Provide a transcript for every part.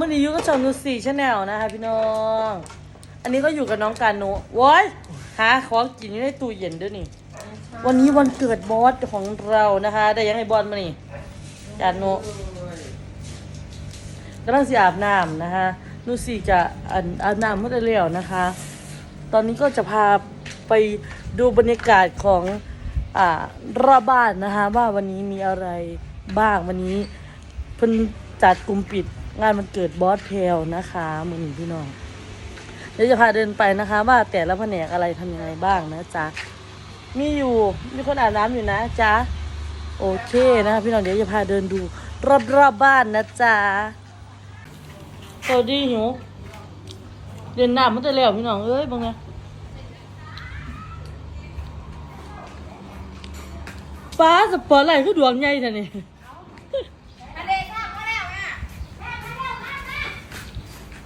มื่อนี้ยูกับช่องนูสี่ชาแนลนะคะพี่น้อง อันนี้ก็อยู่กับน้องการโนว้ยหาของกินอยู่ในตู้เย็นด้วยนี่ วันนี้วันเกิดบอสของเรานะคะ ได้ยังไงบอสมานี่การโนกำลังสิอาบน้ำนะคะนูสี่จะอาบอาบน้ำเมื่อเร็วนะคะ ตอนนี้ก็จะพาไปดูบรรยากาศของอ่ารอบบ้านนะคะ ว่าวันนี้มีอะไรบ้างวันนี้เพิ่นจัดกลุ่มปิด งานมันเกิดบอสเพลนะคะมือหนึ่งพี่น้องเดี๋ยวจะพาเดินไปนะคะ ว่าแต่ละแผนกอะไรทำยังไงบ้างนะจ๊ะมีอยู่มีคนอาบน้ำอยู่นะจ๊ะโอเคนะคะพี่น้องเดี๋ยวจะพาเดินดู รอบๆบบ้านนะจ๊ะสวัสดีหิวเดินหน้ำมันจะแล้วพี่น้องเอ้ยบางไงฟ้าสปอร์ตไลท์ก็ดวงใหญ่ท่านี่ มาเด็กข้างมาแล้วอะแม่มาแล้วมามา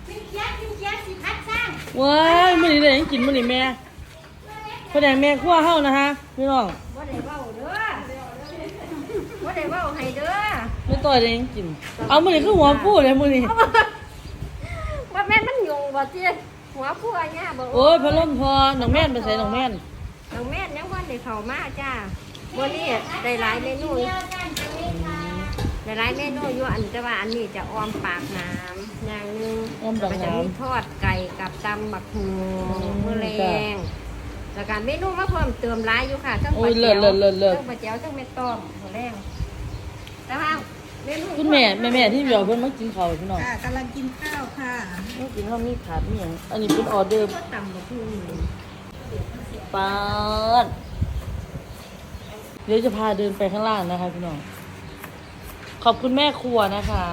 กินเคี้ยวกินเคี้ยวสิพัดสร้าง ว้ายมื่อนี้ได้หยังกินมื่อนี้แม่แสดงแม่ขั้วเฮานะฮะพี่น้องว่าได้เว้าเด้อว่าได้เว้าให้เด้อไม่ต่อยได้หยังกิน เอามื่อนี้คือหัวฟูเลยมื่อนี้ว่าแม่นมันยุงบ่เตี้ยหัวผู้อันเนี้ยบ่โอ้ยพัดลมพอน้องแม่นไปใส่น้องแม่นน้องแม่นยังบ่ได้เข้ามาจ้าวันนี้ได้หลายเมนูได้ หลายเมนูอยู่อันแต่ว่าอันนี้จะออมปากน้ำอย่างหนึงอ้อมดอกแล้วก็จะน้มีทอดไก่กับตำบักหูมื้อแรงแล้วก็เมนูมาเพิ่มเติมหลายอยู่ค่ะทั้งำโอ้ปยลาเลิแจ๋ศวเลิศเลิศเลิศทั้งปลาแจ๋วทั้งเม็ดต้อมมื้อแรงแต่ว่าเมนูคุณแม่แม่แม่ที่เดียวเพิ่นมากินข้าวพี่น้องค่ะกำลังกินข้าวค่ะมากินข้าวมีขาดมีหยังอันนี้เป็นออเดอร์ ก็ตำบักหูปาดเดี๋ยวจะพาเดินไปข้างล่างนะคะพี่น้อง ขอบคุณแม่ครัวนะคะ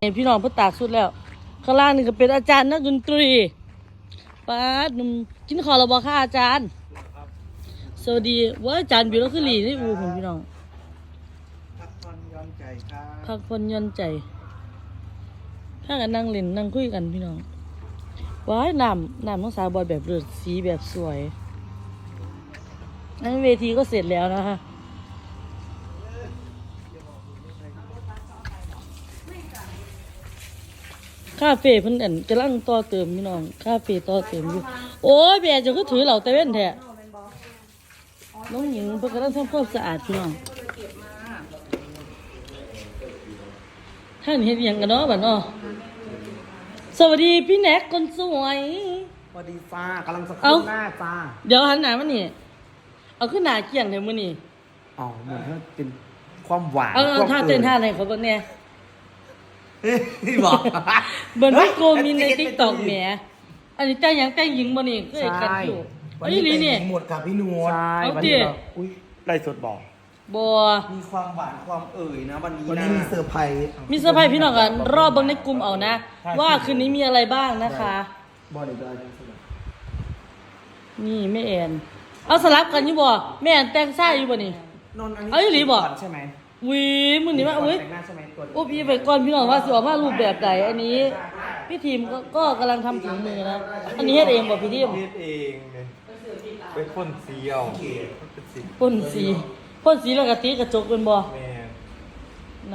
เห็นพี่น้องเพิ่งตากสุดแล้ว ข้างล่างนี่ก็เป็นอาจารย์นักดนตรีปาหนุ่มกินขอระบอกค่ะอาจารย์สวัสดีว่าอาจารย์บิวแล้วคือหลีนี่อูผมพี่น้องพักผ่อนย้อนใจค่ะพักผ่อนย่อนใจถ้ากันนั่งเล่นนั่งคุยกันพี่น้องว้ายน้ำน้ำน้องสาวบอยแบบเลือดสีแบบสวยอันนเวทีก็เสร็จแล้วนะคะ คาเฟ่เพิ่นอันกำลังต่อเติมพี่น้องคาเฟ่ต่อเติมอยู่โอ้ยแม่เจะก็ถือเหล่าแต่เว้นแท้น้องหญิงเพิ่นกำลังทำความสะอาดพี่น้องท่านเฮ็ดหยังกันเนาะบัดเนาะสวัสดีพี่แน็กคนสวยสวัสดีจ้ากำลังจะเอ้าขึ้นหน้าจ้าเดี๋ยวหันหน้ามานี่เอาขึ้นหน้าเกี่ยงเถอะมื้อนี้อ๋อเหมือนว่าเป็นความหวานเอาเอาความท่าเต้นท่าอะไรเขาเบิ่งแหน่เฮ้ย บอกเบิ่งพี่โกมีใน TikTok แหมอันนี้แต่งหยังแต่งหญิงบ่นี่เคยกันอยู่วัอันนนี้นี้ลีเป็นนี่หมดกับพี่นวลใช่เอาวันดินี้เราอุ้ยไล่สดบอกบ่มีความหวานความเอ่ยนะวันนี้วันนี้นะมีเซอร์ไพรส์มีเซอร์ไพรส์พี่น้องกันรอบเบิ่งในกลุ่มเอานะ ว่าคืนนี้มีอะไรบ้างนะคะบอดี้ได้ได้ได้นี่แม่แอนเอาสลับกันอยู่บ่แม่แอนแต่งซ่ายอยู่บ่นี่นนท์อันนี้เอาอีหลีบอกใช่ไหมห วีมื้อนี้ว่าอุ้ยแต่งหน้าใช่ไหมตัวอุบอีไปก่อนพี่น้องว่าสิออกมารูปแบบใดอันนี้ พี่ทีมก็ก็กำลังทำถุงมือนะ อันนี้เฮ็ดเองบ่พี่ทีมเฮ็ดเองเลยเป็นคนเซียวเป็นสิพ่นสีพ่นสีแล้วก็ตีกระจกเป็นบ่แม่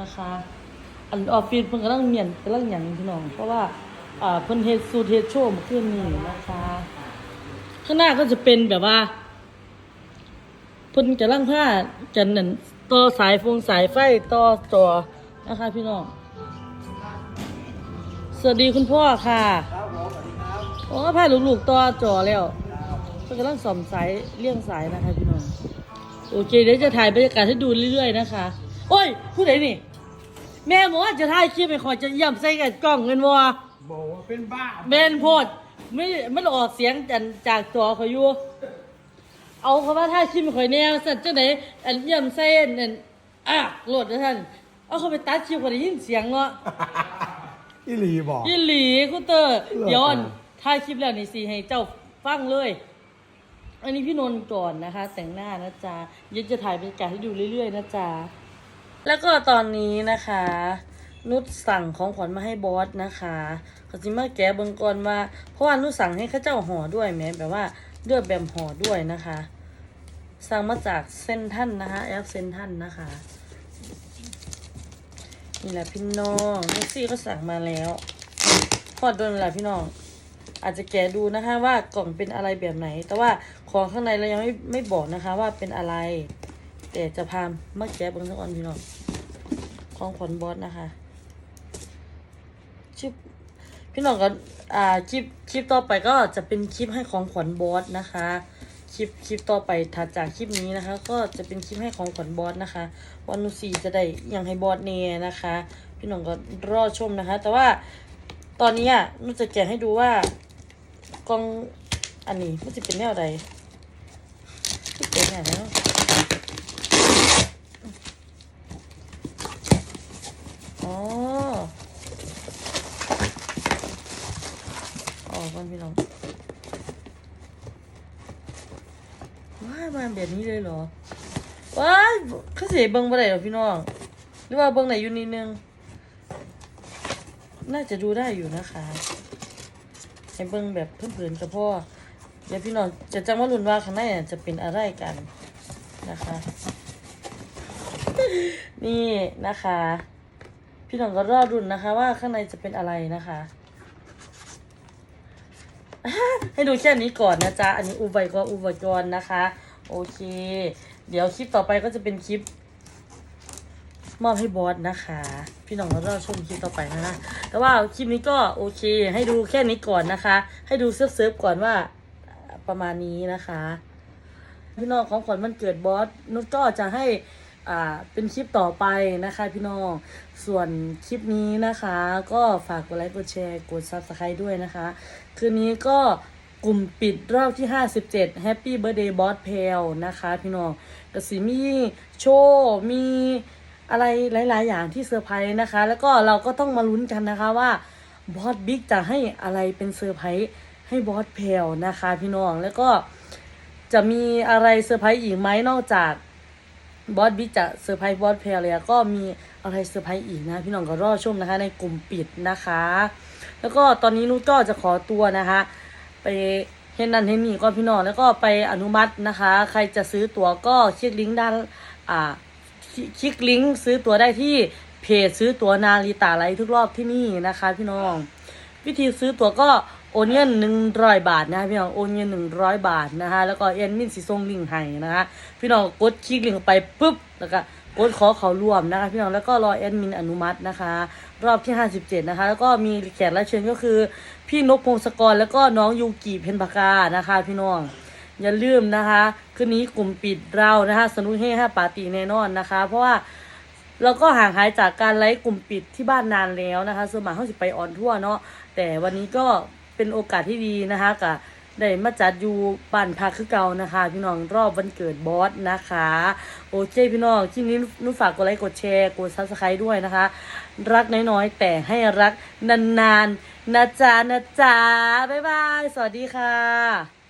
นะคะ อันออฟฟิศเพิ่นกำลังเมียนกำลังหยังพี่น้อง เพราะว่าอ่าเพิ่นเฮ็ดสูตรเฮ็ดโชว์เมื่อคืนนี้นะคะ ข้างหน้าก็จะเป็นแบบว่าเพิ่นกำลังผ้าจันนั่น ต่อสายฟงสายไฟต่อจอนะคะพี่น้อง สวัสดีคุณพ่อค่ะโอ้พาลูกๆต่อจอแล้วเพิ่นกำลังส่อมสายเลี่ยงสายนะคะพี่น้อง โอเคเดี๋ยวจะถ่ายบรรยากาศให้ดูเรื่อยๆนะคะ โอ้ยผู้ใดนี่ แม่บอกว่าจะถ่ายคลิปไปขอจะย่ำใส่กับกล้องเงินวะบอกว่าเป็นบ้าเบนโพดไม่มันออกเสียงจากจากตัวเขาอยู่ เอาคำว่าถ่ายคลิปไปขอยแนวสัตว์เจ้าไหนอันย่ำใส่อันอะโหลดนะท่าน เอาเขาไปตัดคลิปก็ได้ยินเสียงเนาะอีหลีบอกยี่หลีคุณเตอร์เลิศย้อนอะถ่ายคลิปแล้วนี่สิให้เจ้าฟังเลย อันนี้พี่นนท์ก่อนนะคะ แต่งหน้านะจ๊ะเดี๋ยังจะถ่ายบรรยากาศให้ดูเรื่อยๆนะจ๊ะแล้วก็ตอนนี้นะคะ นุชสั่งของขวัญมาให้บอสนะคะเขาจิมาแกะเบิงก่อนว่าเพราะว่านุชสั่งให้เข้าเจ้าห่อด้วยแหม้แบบว่า เลือกแบบห่อด้วยนะคะ สั่งมาจากเซนทันนะคะ แอปเซนทันนะคะ นี่แหละพี่น้องนุชซี่ก็สั่งมาแล้วพอดโดนแหละพี่น้อง อาจจะแกะดูนะคะว่ากล่องเป็นอะไรแบบไหน แต่ว่าของข้างในเรายังไม่ไม่บอกนะคะว่าเป็นอะไร แต่จะพามาแกะเบางสักอันพี่น้องของขวัญบอสนะคะชื่อ พี่น้องก็อ่าคลิปคลิปต่อไปก็จะเป็นคลิปให้ของขวัญบอสนะคะ คลิปคลิปต่อไปถัดจากคลิปนี้นะคะ ก็จะเป็นคลิปให้ของขวัญบอสนะคะวันนุสีจะได้ยังให้บอสเน่นะคะ พี่น้องก็รอชมนะคะ แต่ว่าตอนนี้อะนุจะแกะให้ดูว่ากล้องอันนี้มันจะเป็นแนวใดเป็นแนวแล้วอ๋อ ออกกันพี่น้องว้ามาแบบนี้เลยเหรอว้ายเขาเสียเบิ้งบ่ได้หรอพี่น้อง หรือว่าเบิ้งไหนอยู่นิดนึง น่าจะดูได้อยู่นะคะให้เบิ้งแบบเพื่อนๆกับพ่อเดี๋ยวพี่น้องจะจำว่ารุนว่าข้างในน่ะจะเป็นอะไรกันนะคะ นี่นะคะ พี่น้องก็รอดุนนะคะ ว่าข้างในจะเป็นอะไรนะคะ ให้ดูแค่นี้ก่อนนะจ๊ะ อันนี้อุบไว้ก็อุบไว้ก่อนนะคะ โอเค เดี๋ยวคลิปต่อไปก็จะเป็นคลิป มอบให้บอสนะคะ พี่น้องเราชมคลิปต่อไปนะนะแต่ว่าคลิปนี้ก็โอเค ให้ดูแค่นี้ก่อนนะคะ ให้ดูเซิร์ฟเซิร์ฟก่อนว่าประมาณนี้นะคะ พี่น้องของขวัญมันเกิดบอสนุชก็จะให้อ่าเป็นคลิปต่อไปนะคะพี่น้อง ส่วนคลิปนี้นะคะ ก็ฝากกดไลค์กดแชร์กดซับสไครต์ด้วยนะคะ คืนนี้ก็กลุ่มปิดรอบที่ 57 Happy Birthday Boss p a l นะคะพี่น้องกสิมีโชว์มีอะไรหลาย ๆ อย่างที่เซอร์ไพรส์นะคะ แล้วก็เราก็ต้องมาลุ้นกันนะคะว่าบอสบิ๊กจะให้อะไรเป็นเซอร์ไพรส์ให้บอสเพลนะคะพี่น้องแล้วก็จะมีอะไรเซอร์ไพรส์อีกไหมนอกจากบอสบิ๊กจะเซอร์ไพรส์บอสเพลเลยก็มีอะไรเซอร์ไพรส์อีกนะ พี่น้องก็รอชมนะคะ ในกลุ่มปิดนะคะ แล้วก็ตอนนี้นุชก็จะขอตัวนะคะ ไปเห็นนั่นเห็นนี่ก่อนพี่น้องแล้วก็ไปอนุมัตินะคะ ใครจะซื้อตั๋วก็คลิกลิงก์ด้านอ่าคลิกลิงก์ซื้อตั๋วได้ที่เพจซื้อตั๋วนารีตาไลท์ทุกรอบที่นี่นะคะ พี่น้อง วิธีซื้อตั๋วก็โอนเงินหนึ่งร้อยบาทนะคะพี่น้องโอนเงินหนึ่งร้อยบาทนะคะแล้วก็เอ็นมินสีส่งลิงก์ให้นะคะพี่น้องกดคลิกลิงก์ไปปุ๊บแล้วก็ กดขอเขาร่วมนะคะพี่น้องแล้วก็รอแอดมินอนุมัตินะคะ รอบที่ 57 นะคะ แล้วก็มีแขกรับเชิญก็คือ พี่นกพงศกรแล้วก็น้องยูกิเพนปากานะคะ พี่น้องอย่าลืมนะคะคืนนี้กลุ่มปิดเรานะคะสนุกเฮห้าปาร์ตี้แน่นอนนะคะ เพราะว่าเราก็ห่างหายจากการไลฟ์กลุ่มปิดที่บ้านนานแล้วนะคะสมากเขาสิไปออนทั่วเนาะแต่วันนี้ก็เป็นโอกาสที่ดีนะคะกับ ได้มาจัดอยู่บ้านพักคือเก่านะคะ พี่น้องรอบวันเกิดบอสนะคะ โอเคพี่น้องคลิปนี้นุ่ฝากกดไลค์กดแชร์กดซับสไครต์ด้วยนะคะ รักน้อยๆ แต่ให้รักนานๆนะจ๊ะนะจ๊ะบ๊ายบาย สวัสดีค่ะ